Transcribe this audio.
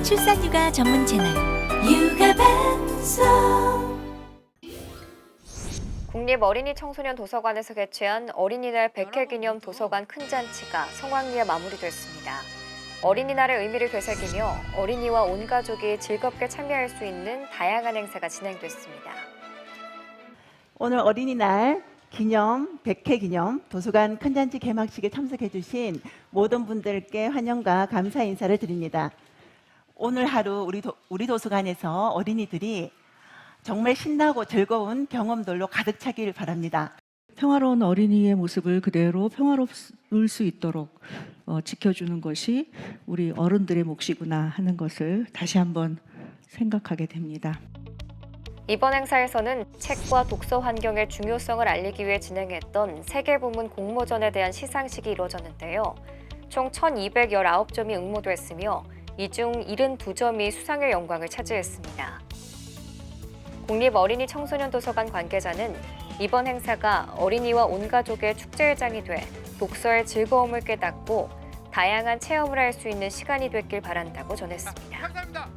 출산 육아 전문 채널 육아방송 국립 어린이 청소년 도서관에서 개최한 어린이날 100회 기념 도서관 큰 잔치가 성황리에 마무리됐습니다. 어린이날의 의미를 되새기며 어린이와 온 가족이 즐겁게 참여할 수 있는 다양한 행사가 진행됐습니다. 오늘 어린이날 기념 100회 기념 도서관 큰잔치 개막식에 참석해 주신 모든 분들께 환영과 감사 인사를 드립니다. 오늘 하루 우리, 도, 우리 도서관에서 어린이들이 정말 신나고 즐거운 경험들로 가득 차길 바랍니다. 평화로운 어린이의 모습을 그대로 평화로울 수 있도록 어, 지켜주는 것이 우리 어른들의 몫이구나 하는 것을 다시 한번 생각하게 됩니다. 이번 행사에서는 책과 독서 환경의 중요성을 알리기 위해 진행했던 세계 부문 공모전에 대한 시상식이 이루어졌는데요. 총 1,219점이 응모됐으며 이 중 72점이 수상의 영광을 차지했습니다. 국립 어린이 청소년 도서관 관계자는 이번 행사가 어린이와 온 가족의 축제회장이 돼 독서의 즐거움을 깨닫고 다양한 체험을 할 수 있는 시간이 됐길 바란다고 전했습니다. 감사합니다.